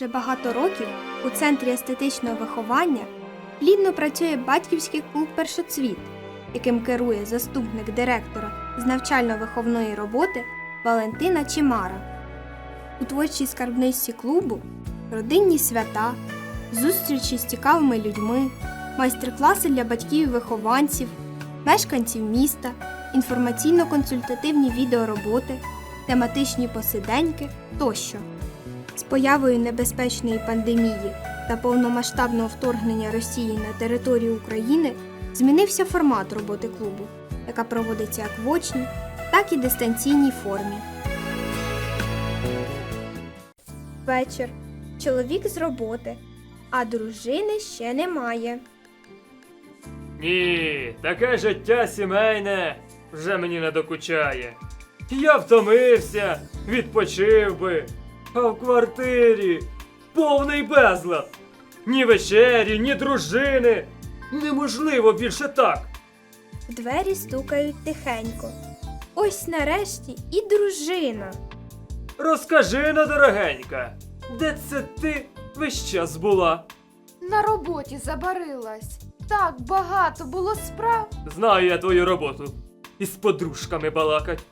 Вже багато років у центрі естетичного виховання плідно працює батьківський клуб Першоцвіт, яким керує заступник директора з навчально-виховної роботи Валентина Чимара. У творчій скарбничці клубу родинні свята, зустрічі з цікавими людьми, майстер-класи для батьків і вихованців, мешканців міста, інформаційно-консультативні відеороботи, тематичні посиденьки тощо. З появою небезпечної пандемії та повномасштабного вторгнення Росії на територію України змінився формат роботи клубу, яка проводиться як в очній, так і дистанційній формі. Вечір. Чоловік з роботи, а дружини ще немає. Ні, таке життя сімейне вже мені не докучає. Я втомився, відпочив би, а в квартирі повний безлад. Ні вечері, ні дружини. Неможливо більше так. В двері стукають тихенько. Ось нарешті і дружина. Розкажи на дорогенька, де це ти весь час була? На роботі забарилась. Так багато було справ. Знаю я твою роботу. Із подружками балакать.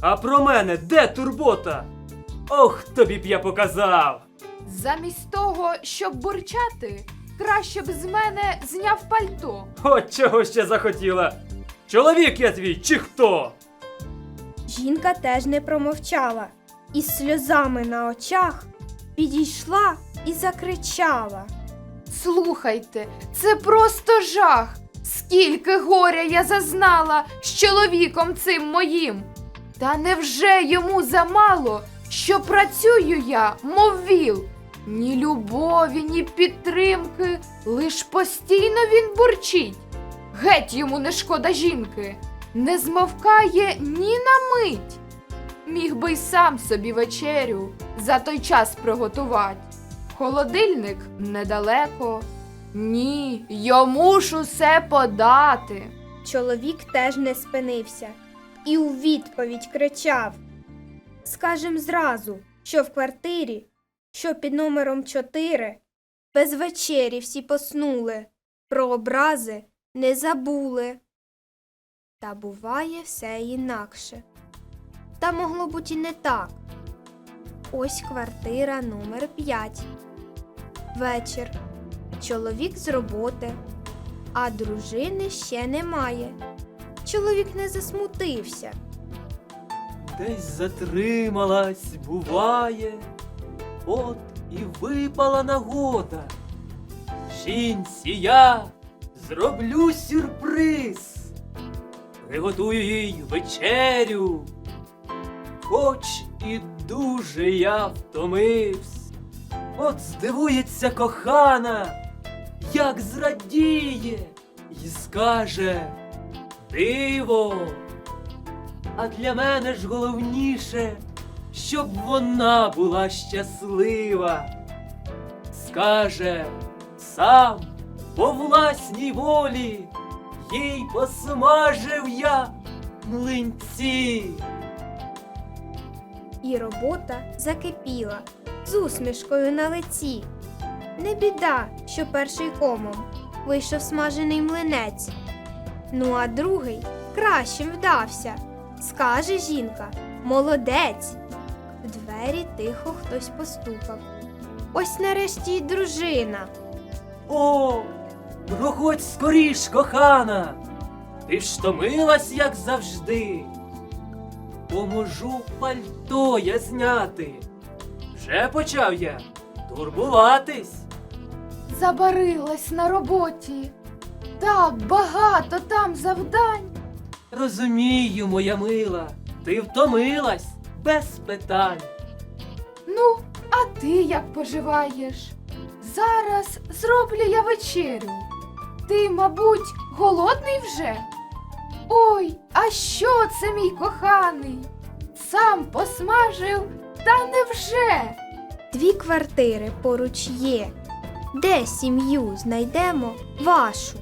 А про мене де турбота? Ох, тобі б я показав. Замість того, щоб бурчати, краще б з мене зняв пальто. От чого ще захотіла. Чоловік я твій, чи хто? Жінка теж не промовчала, і з сльозами на очах підійшла і закричала. Слухайте, це просто жах. Скільки горя я зазнала з чоловіком цим моїм. Та невже йому замало, що працюю я, мов віл? Ні любові, ні підтримки, лиш постійно він бурчить. Геть йому не шкода жінки, не змовкає ні на мить. Міг би й сам собі вечерю за той час приготувати. Холодильник недалеко. Ні, йому ж усе подати. Чоловік теж не спинився і у відповідь кричав. Скажем зразу, що в квартирі, що під номером 4, без вечері всі поснули, про образи не забули. Та буває все інакше. Та могло бути і не так. Ось квартира номер 5. Вечір. Чоловік з роботи, а дружини ще немає. Чоловік не засмутився. Десь затрималась, буває, от і випала нагода. Жінці я зроблю сюрприз, приготую їй вечерю, хоч і дуже я втомився. От здивується кохана, як зрадіє, і скаже диво. А для мене ж головніше, щоб вона була щаслива. Скаже сам по власній волі, їй посмажив я млинці. І робота закипіла з усмішкою на лиці. Не біда, що перший комом вийшов смажений млинець. Ну а другий кращим вдався. Скаже жінка, молодець. В двері тихо хтось постукав. Ось нарешті й дружина. О, проходь скоріш, кохана. Ти ж втомилась, як завжди. Поможу пальто я зняти. Вже почав я турбуватись. Забарилась на роботі. Так багато там завдань. Розумію, моя мила, ти втомилась без питань. Ну, а ти як поживаєш? Зараз зроблю я вечерю. Ти, мабуть, голодний вже? Ой, а що це мій коханий? Сам посмажив, та невже? Дві квартири поруч є. Де сім'ю знайдемо вашу?